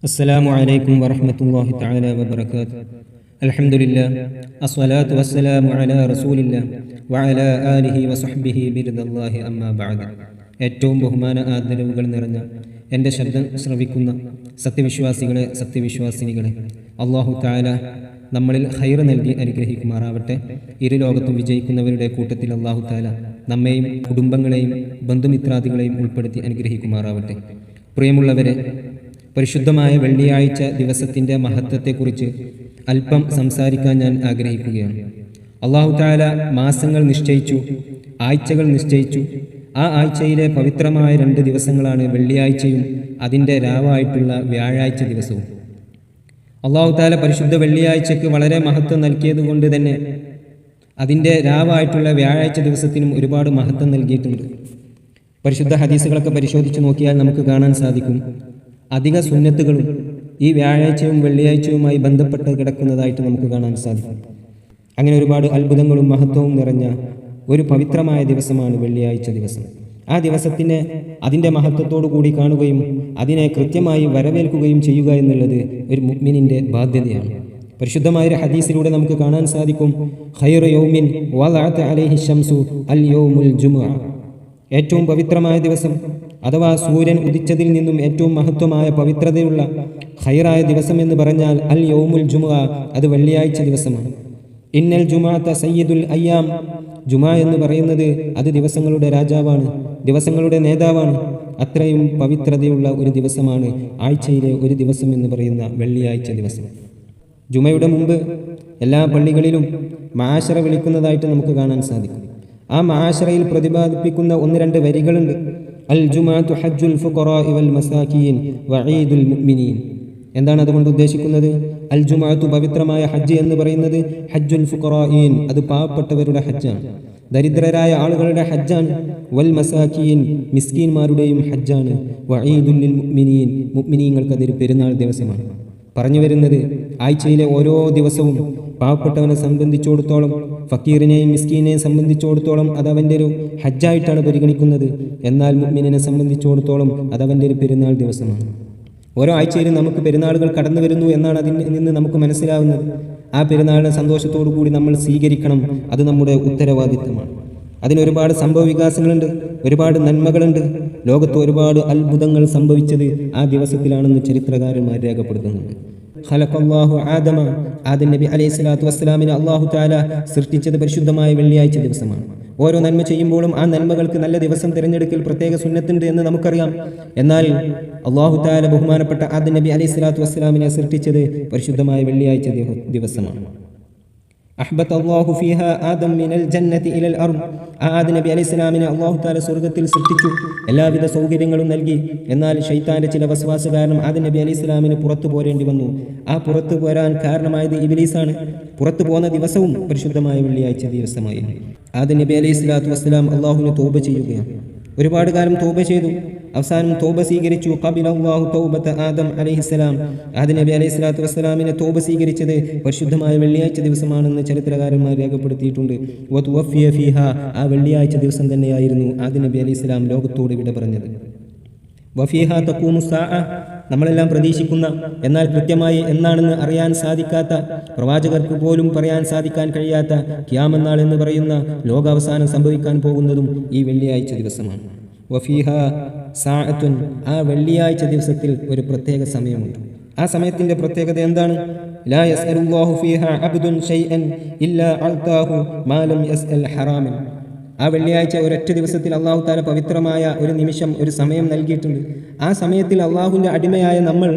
السلام عليكم ورحمة الله تعالى وبركاته الحمد لله الصلاة والسلام على رسول الله وعلى آله وصحبه برضا الله أما بعد ഏറ്റവും ബഹുമാന ആദരവുകൾ നിറഞ്ഞ എൻ്റെ ശബ്ദം ശ്രവിക്കുന്ന സത്യവിശ്വാസികളെ സത്യവിശ്വാസിനികളെ അള്ളാഹു താല നമ്മളിൽ ഹൈർ നൽകി അനുഗ്രഹിക്കുമാറാവട്ടെ ഇരു ലോകത്തും വിജയിക്കുന്നവരുടെ കൂട്ടത്തിൽ അള്ളാഹു താല നമ്മെയും കുടുംബങ്ങളെയും ബന്ധുമിത്രാദികളെയും ഉൾപ്പെടുത്തി അനുഗ്രഹിക്കുമാറാവട്ടെ പ്രിയമുള്ളവരെ പരിശുദ്ധമായ വെള്ളിയാഴ്ച ദിവസത്തിന്റെ മഹത്വത്തെക്കുറിച്ച് അല്പം സംസാരിക്കാൻ ഞാൻ ആഗ്രഹിക്കുകയാണ്. അള്ളാഹു താല മാസങ്ങൾ നിശ്ചയിച്ചു ആഴ്ചകൾ നിശ്ചയിച്ചു. ആ ആഴ്ചയിലെ പവിത്രമായ രണ്ട് ദിവസങ്ങളാണ് വെള്ളിയാഴ്ചയും അതിന്റെ രാവായിട്ടുള്ള വ്യാഴാഴ്ച ദിവസവും. അള്ളാഹു താല പരിശുദ്ധ വെള്ളിയാഴ്ചയ്ക്ക് വളരെ മഹത്വം നൽകിയതുകൊണ്ട് തന്നെ അതിന്റെ രാവായിട്ടുള്ള വ്യാഴാഴ്ച ദിവസത്തിനും ഒരുപാട് മഹത്വം നൽകിയിട്ടുണ്ട്. പരിശുദ്ധ ഹദീസുകളൊക്കെ പരിശോധിച്ച് നോക്കിയാൽ നമുക്ക് കാണാൻ സാധിക്കും. അധിക സുന്നത്തുകളും ഈ വ്യാഴാഴ്ചയും വെള്ളിയാഴ്ചയുമായി ബന്ധപ്പെട്ട് കിടക്കുന്നതായിട്ട് നമുക്ക് കാണാൻ സാധിക്കും. അങ്ങനെ ഒരുപാട് അത്ഭുതങ്ങളും മഹത്വവും നിറഞ്ഞ ഒരു പവിത്രമായ ദിവസമാണ് വെള്ളിയാഴ്ച ദിവസം. ആ ദിവസത്തിനെ അതിന്റെ മഹത്വത്തോടു കൂടി കാണുകയും അതിനെ കൃത്യമായി വരവേൽക്കുകയും ചെയ്യുക എന്നുള്ളത് ഒരു മുഗ്മിനിന്റെ ബാധ്യതയാണ്. പരിശുദ്ധമായ ഒരു ഹദീസിലൂടെ നമുക്ക് കാണാൻ സാധിക്കും ഖൈറു യൗമിൻ അലൈഹി ഷംസു അൽ യൗമുൽ ജുമുഅ. ഏറ്റവും പവിത്രമായ ദിവസം അഥവാ സൂര്യൻ ഉദിച്ചതിൽ നിന്നും ഏറ്റവും മഹത്വമായ പവിത്രതയുള്ള ഹൈറായ ദിവസം എന്ന് പറഞ്ഞാൽ അൽ യൗമുൽ ജുമുഅ അത് വെള്ളിയാഴ്ച ദിവസമാണ്. ഇന്നൽ ജുമാഅത്ത സയ്യിദുൽ അയ്യാം. ജുമാ എന്ന് പറയുന്നത് അത് ദിവസങ്ങളുടെ രാജാവാണ് ദിവസങ്ങളുടെ നേതാവാണ്. അത്രയും പവിത്രതയുള്ള ഒരു ദിവസമാണ് ആഴ്ചയിലെ ഒരു ദിവസം എന്ന് പറയുന്ന വെള്ളിയാഴ്ച ദിവസം. ജുമയുടെ മുമ്പ് എല്ലാ പള്ളികളിലും മാഷറ വിളിക്കുന്നതായിട്ട് നമുക്ക് കാണാൻ സാധിക്കും. ആ മാഷറയിൽ പ്രതിപാദിപ്പിക്കുന്ന ഒന്ന് രണ്ട് വരികളുണ്ട്. അൽ حج ഹജ്ജുൽ ഫുഖറാഇ വൽ المؤمنين എന്താണ് അതുകൊണ്ട് ഉദ്ദേശിക്കുന്നത്? അൽ ജുമാഅത്തു പവിത്രമായ ഹജ്ജ് എന്ന് പറയുന്നത് ഹജ്ജുൽ ഫുഖറായിൻ അത് പാവപ്പെട്ടവരുടെ ഹജ്ജാണ്. ദരിദ്രരായ ആളുകളുടെ ഹജ്ജാണ്. വൽ മസാഖീൻ മിസ്കീൻമാരുടെയും ഹജ്ജാണ്. വഈദുൽ ലിൽ മുഅ്മിനീൻ മുഅ്മിനീങ്ങൾക്ക് അതൊരു പെരുന്നാൾ ദിവസമാണ്. പറഞ്ഞു വരുന്നത് ആഴ്ചയിലെ ഓരോ ദിവസവും പാവപ്പെട്ടവനെ സംബന്ധിച്ചിടത്തോളം ഫക്കീറിനെയും മിസ്കീനെയും സംബന്ധിച്ചിടത്തോളം അത് അവന്റെ ഒരു ഹജ്ജായിട്ടാണ് പരിഗണിക്കുന്നത്. എന്നാൽ മുഗ്മിനെ സംബന്ധിച്ചിടത്തോളം അത് അവന്റെ ഒരു പെരുന്നാൾ ദിവസമാണ്. ഓരോ ആഴ്ചയിലും നമുക്ക് പെരുന്നാളുകൾ കടന്നു വരുന്നു എന്നാണ് അതിൽ നിന്ന് നമുക്ക് മനസ്സിലാവുന്നത്. ആ പെരുന്നാളിനെ സന്തോഷത്തോടു കൂടി നമ്മൾ സ്വീകരിക്കണം. അത് നമ്മുടെ ഉത്തരവാദിത്തമാണ്. അതിനൊരുപാട് സംഭവ വികാസങ്ങളുണ്ട് ഒരുപാട് നന്മകളുണ്ട്. ലോകത്ത് ഒരുപാട് അത്ഭുതങ്ങൾ സംഭവിച്ചത് ആ ദിവസത്തിലാണെന്ന് ചരിത്രകാരന്മാർ രേഖപ്പെടുത്തുന്നുണ്ട്. ഖലഖല്ലാഹു ആദമ. ആദം നബി അലൈഹി സ്വലാത്തു വസ്സലാമിനെ അള്ളാഹു താല സൃഷ്ടിച്ചത് പരിശുദ്ധമായ വെള്ളിയാഴ്ച ദിവസമാണ്. ഓരോ നന്മ ചെയ്യുമ്പോഴും ആ നന്മകൾക്ക് നല്ല ദിവസം തിരഞ്ഞെടുക്കൽ പ്രത്യേക സുന്നത്തുണ്ട് എന്ന് നമുക്കറിയാം. എന്നാൽ അള്ളാഹു താല ബഹുമാനപ്പെട്ട ആദം നബി അലൈഹി സ്വലാത്തു വസ്സലാമിനെ സൃഷ്ടിച്ചത് പരിശുദ്ധമായ വെള്ളിയാഴ്ച ദിവ- ദിവസമാണ്. അഹ്ബത്ത് അള്ളാഹു ഫിഹ ആദം മിനൽ ജന്നത്തി ഇലൽ അർദ്. ആദം നബി അലൈഹി സ്വലാമിനെ അള്ളാഹു താല സ്വർഗത്തിൽ സൃഷ്ടിച്ചു. എല്ലാവിധ സൗകര്യങ്ങളും നൽകി. എന്നാൽ ഷെയ്ത്താന്റെ ചില വസ്വാസ കാരണം ആദം നബി അലൈഹി സ്വലാമിന് പുറത്തു പോരേണ്ടി വന്നു. ആ പുറത്തു പോരാൻ കാരണമായത് ഇബിലീസാണ്. പുറത്തു പോകുന്ന ദിവസവും പരിശുദ്ധമായ വെള്ളിയാഴ്ച ദിവസമായിരുന്നു. ആദം നബി അലൈഹി സ്വലാത്തു വസ്സലാം അള്ളാഹുവിന് തോപ ചെയ്യുകയാണ്. ഒരുപാട് കാലം തോപ ചെയ്തു. അവസാനം തോപ സ്വീകരിച്ചു. കബിലാഹു തോബത്ത് തൗബത ആദം അലൈഹിസ്സലാം ആദം നബി അലൈഹി സ്വലാത്തു വസ്സലാമിനെ തോപ സ്വീകരിച്ചത് പരിശുദ്ധമായ വെള്ളിയാഴ്ച ദിവസമാണെന്ന് ചരിത്രകാരന്മാർ രേഖപ്പെടുത്തിയിട്ടുണ്ട്. ആ വെള്ളിയാഴ്ച ദിവസം തന്നെയായിരുന്നു ആദം നബി അലൈഹി സ്വലാം ലോകത്തോട് വിട പറഞ്ഞത്. വഫീഹ തക്കൂമു സാഅ നമ്മളെല്ലാം പ്രതീക്ഷിക്കുന്ന എന്നാൽ കൃത്യമായി എന്നാണെന്ന് അറിയാൻ സാധിക്കാത്ത പ്രവാചകർക്ക് പോലും പറയാൻ സാധിക്കാൻ കഴിയാത്ത ക്യാമെന്നാൾ എന്ന് പറയുന്ന ലോകാവസാനം സംഭവിക്കാൻ പോകുന്നതും ഈ വെള്ളിയാഴ്ച ദിവസമാണ്. വഫീഹ സാഅത്തുൻ ആ വെള്ളിയാഴ്ച ദിവസത്തിൽ ഒരു പ്രത്യേക സമയമുണ്ട്. ആ സമയത്തിന്റെ പ്രത്യേകത എന്താണ്? ഇല്ലാ അഅതാഹു മാ ലം യസ്അൽ ഹറാമൻ. ആ വെള്ളിയാഴ്ച ഒരൊറ്റ ദിവസത്തിൽ അള്ളാഹു താല പവിത്രമായ ഒരു നിമിഷം ഒരു സമയം നൽകിയിട്ടുണ്ട്. ആ സമയത്തിൽ അള്ളാഹുവിന്റെ അടിമയായ നമ്മൾ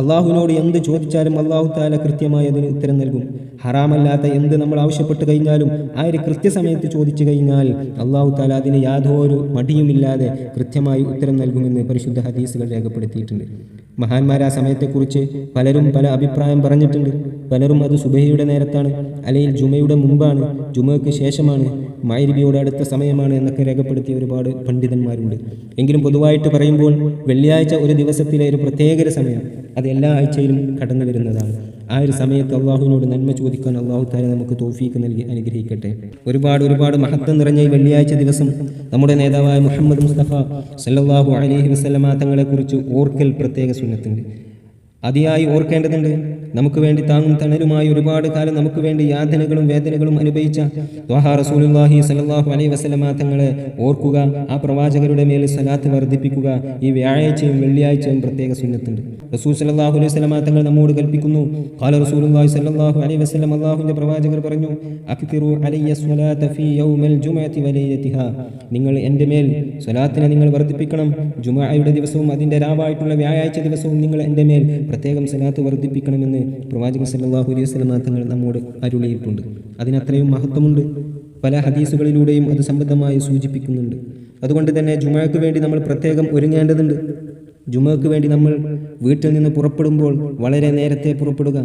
അള്ളാഹുവിനോട് എന്ത് ചോദിച്ചാലും അള്ളാഹു താല കൃത്യമായി അതിന് ഉത്തരം നൽകും. ഹറാമല്ലാത്ത എന്ത് നമ്മൾ ആവശ്യപ്പെട്ട് കഴിഞ്ഞാലും ആ ഒരു കൃത്യസമയത്ത് ചോദിച്ചു കഴിഞ്ഞാൽ അള്ളാഹു താല അതിന് യാതൊരു മടിയുമില്ലാതെ കൃത്യമായി ഉത്തരം നൽകുമെന്ന് പരിശുദ്ധ ഹദീസുകൾ രേഖപ്പെടുത്തിയിട്ടുണ്ട്. മഹാന്മാർ ആ സമയത്തെക്കുറിച്ച് പലരും പല അഭിപ്രായം പറഞ്ഞിട്ടുണ്ട്. പലരും അത് സുബഹയുടെ നേരത്താണ് അല്ലെങ്കിൽ ജുമയുടെ മുമ്പാണ് ജുമയ്ക്ക് ശേഷമാണ്. മൈരിബിയോട് അടുത്ത സമയമാണ് എന്നൊക്കെ രേഖപ്പെടുത്തിയ ഒരുപാട് പണ്ഡിതന്മാരുണ്ട്. എങ്കിലും പൊതുവായിട്ട് പറയുമ്പോൾ വെള്ളിയാഴ്ച ഒരു ദിവസത്തിലെ ഒരു പ്രത്യേക സമയം അത് എല്ലാ ആഴ്ചയിലും കടന്നു വരുന്നതാണ്. ആ ഒരു സമയത്ത് അള്ളാഹുവിനോട് നന്മ ചോദിക്കാൻ അള്ളാഹു താരെ നമുക്ക് തോഫീക്ക് നൽകി അനുഗ്രഹിക്കട്ടെ. ഒരുപാട് ഒരുപാട് മഹത്വം നിറഞ്ഞ ഈ വെള്ളിയാഴ്ച ദിവസം നമ്മുടെ നേതാവായ മുഹമ്മദ് മുസ്തഫ സല്ലാഹു അലഹി വസല്ലമ തങ്ങളെക്കുറിച്ച് ഓർക്കൽ പ്രത്യേക സുന്നത്തുണ്ട്. അതിയായി ഓർക്കേണ്ടതുണ്ട് നമുക്ക് വേണ്ടി താങ്ങും തണലുമായി ഒരുപാട് കാലം നമുക്ക് വേണ്ടി യാതനകളും വേദനകളും അനുഭവിച്ച ത്വാഹാ റസൂലുള്ളാഹി സല്ലല്ലാഹു അലൈഹി വസല്ലമ തങ്ങളെ ഓർക്കുക ആ പ്രവാചകരുടെ മേൽ സലാത്ത് വർദ്ധിപ്പിക്കുക ഈ വ്യാഴാഴ്ചയും വെള്ളിയാഴ്ചയും പ്രത്യേക സുന്നത്തുണ്ട്. റസൂൽ സല്ലല്ലാഹു അലൈഹി വസല്ലമ തങ്ങൾ നമ്മോട് കൽപ്പിക്കുന്നു ഖാല റസൂലുള്ളാഹി സല്ലല്ലാഹു അലൈഹി വസല്ലം അല്ലാഹുവിന്റെ പ്രവാചകർ പറഞ്ഞു അക്തിറു അലയ്യ സ്വലാത ഫീ യൗമൽ ജുമഅത്തി വലൈലതിഹാ നിങ്ങൾ എന്റെ മേൽ സ്വലാത്തിനെ നിങ്ങൾ വർദ്ധിപ്പിക്കണം ജുമഅയുടെ ദിവസവും അതിന്റെ രാവായിട്ടുള്ള വ്യാഴാഴ്ച ദിവസവും നിങ്ങൾ എന്റെ മേൽ പ്രത്യേകം സ്വലാത്ത് വർദ്ധിപ്പിക്കണമെന്ന് പ്രവാചകൻ സല്ലാഹു അലൈഹി വസല്ലമ തങ്ങൾ നമ്മോട് അരുളിയിട്ടുണ്ട്. അതിനത്രയും മഹത്വമുണ്ട്. പല ഹദീസുകളിലൂടെയും അത് സംബന്ധമായി സൂചിപ്പിക്കുന്നുണ്ട്. അതുകൊണ്ട് തന്നെ ജുമാക്ക് വേണ്ടി നമ്മൾ പ്രത്യേകം ഒരുങ്ങേണ്ടതുണ്ട്. ജുമാക്ക് വേണ്ടി നമ്മൾ വീട്ടിൽ നിന്ന് പുറപ്പെടുമ്പോൾ വളരെ നേരത്തെ പുറപ്പെടുക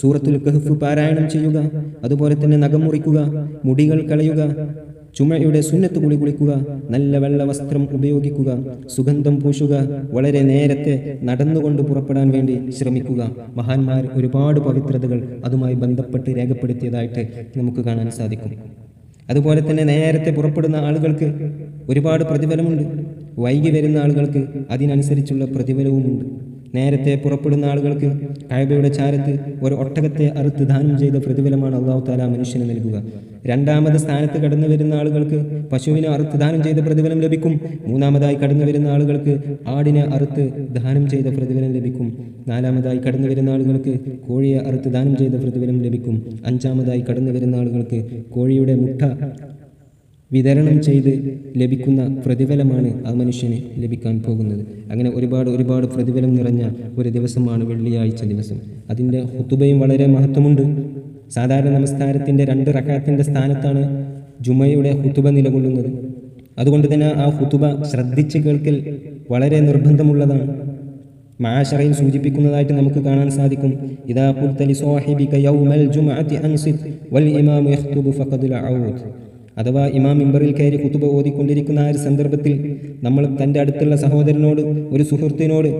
സൂറത്തുൽ കഹഫ് പാരായണം ചെയ്യുക അതുപോലെ തന്നെ നഖം മുറിക്കുക മുടികൾ കളയുക ചുമയുടെ സുന്നത്ത് കുളി കുളിക്കുക നല്ല വെള്ള വസ്ത്രം ഉപയോഗിക്കുക സുഗന്ധം പൂശുക വളരെ നേരത്തെ നടന്നുകൊണ്ട് പുറപ്പെടാൻ വേണ്ടി ശ്രമിക്കുക. മഹാന്മാർ ഒരുപാട് പവിത്രതകൾ അതുമായി ബന്ധപ്പെട്ട് രേഖപ്പെടുത്തിയതായിട്ട് നമുക്ക് കാണാൻ സാധിക്കും. അതുപോലെ തന്നെ നേരത്തെ പുറപ്പെടുന്ന ആളുകൾക്ക് ഒരുപാട് പ്രതിഫലമുണ്ട്. വൈകി വരുന്ന ആളുകൾക്ക് അതിനനുസരിച്ചുള്ള പ്രതിഫലവുമുണ്ട്. നേരത്തെ പുറപ്പെടുന്ന ആളുകൾക്ക് കായബയുടെ ചാരത്ത് ഒരു ഒട്ടകത്തെ അറുത്ത് ദാനം ചെയ്ത പ്രതിഫലമാണ് അള്ളാഹു താല മനുഷ്യന് നൽകുക. രണ്ടാമത് സ്ഥാനത്ത് കടന്നു വരുന്ന ആളുകൾക്ക് പശുവിനെ അറുത്ത് ദാനം ചെയ്ത പ്രതിഫലം ലഭിക്കും. മൂന്നാമതായി കടന്നു വരുന്ന ആളുകൾക്ക് ആടിനെ അറുത്ത് ദാനം ചെയ്ത പ്രതിഫലം ലഭിക്കും. നാലാമതായി കടന്നു വരുന്ന ആളുകൾക്ക് കോഴിയെ അറുത്ത് ദാനം ചെയ്ത പ്രതിഫലം ലഭിക്കും. അഞ്ചാമതായി കടന്നു വരുന്ന ആളുകൾക്ക് കോഴിയുടെ മുട്ട വിതരണം ചെയ്ത് ലഭിക്കുന്ന പ്രതിഫലമാണ് ആ മനുഷ്യന് ലഭിക്കാൻ പോകുന്നത്. അങ്ങനെ ഒരുപാട് ഒരുപാട് പ്രതിഫലം നിറഞ്ഞ ഒരു ദിവസമാണ് വെള്ളിയാഴ്ച ദിവസം. അതിന്റെ ഹുത്തുബയും വളരെ മഹത്വമുണ്ട്. സാധാരണ നമസ്കാരത്തിന്റെ രണ്ട് റക്കാത്തിന്റെ സ്ഥാനത്താണ് ജുമയുടെ ഹുത്തുബ നിലകൊള്ളുന്നത്. അതുകൊണ്ട് തന്നെ ആ ഹുത്തുബ ശ്രദ്ധിച്ച് കേൾക്കൽ വളരെ നിർബന്ധമുള്ളതാണ്. മാഷറയിൽ സൂചിപ്പിക്കുന്നതായിട്ട് നമുക്ക് കാണാൻ സാധിക്കും. ഇദാ അഥവാ ഇമാം മിമ്പറിൽ കയറി കുത്തുബ ഓതിക്കൊണ്ടിരിക്കുന്ന ആ ഒരു സന്ദർഭത്തിൽ നമ്മൾ തന്റെ അടുത്തുള്ള സഹോദരനോട് ഒരു സുഹൃത്തിനോട്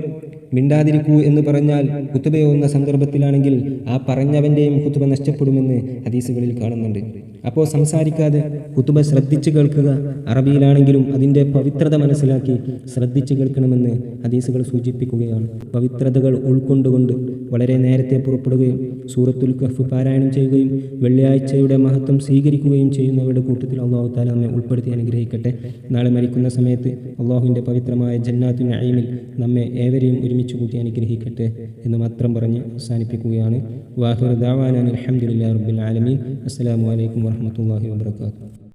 മിണ്ടാതിരിക്കൂ എന്ന് പറഞ്ഞാൽ കുത്തുബയോന്ന സന്ദർഭത്തിലാണെങ്കിൽ ആ പറഞ്ഞവന്റെയും കുത്തുബ നഷ്ടപ്പെടുമെന്ന് ഹദീസുകളിൽ കാണുന്നുണ്ട്. അപ്പോൾ സംസാരിക്കാതെ കുത്തുബ ശ്രദ്ധിച്ചു കേൾക്കുക അറബിയിലാണെങ്കിലും അതിന്റെ പവിത്രത മനസ്സിലാക്കി ശ്രദ്ധിച്ചു കേൾക്കണമെന്ന് ഹദീസുകൾ സൂചിപ്പിക്കുകയാണ്. പവിത്രതകൾ ഉൾക്കൊണ്ടുകൊണ്ട് വളരെ നേരത്തെ പുറപ്പെടുകയും സൂറത്തുൽ കഫ് പാരായണം ചെയ്യുകയും വെള്ളിയാഴ്ചയുടെ മഹത്വം സ്വീകരിക്കുകയും ചെയ്യുന്നവരുടെ കൂട്ടത്തിൽ അള്ളാഹു താല നമ്മെ ഉൾപ്പെടുത്തി അനുഗ്രഹിക്കട്ടെ. നാളെ മരിക്കുന്ന സമയത്ത് അള്ളാഹുവിന്റെ പവിത്രമായ ജന്നാത്തു നഈമിൽ നമ്മെ ഏവരെയും ഒരുമിച്ച് കൂട്ടി അനുഗ്രഹിക്കട്ടെ എന്ന് മാത്രം പറഞ്ഞ് അവസാനിപ്പിക്കുകയാണ്. വാഹിർ ദാവാനാൻ അലഹമുല്ലാ റബ്ബിൽ ആലമീൻ. അസ്സലാമു അലൈക്കും വറഹ്മത്തുള്ളാഹി വബർക്കാത്തു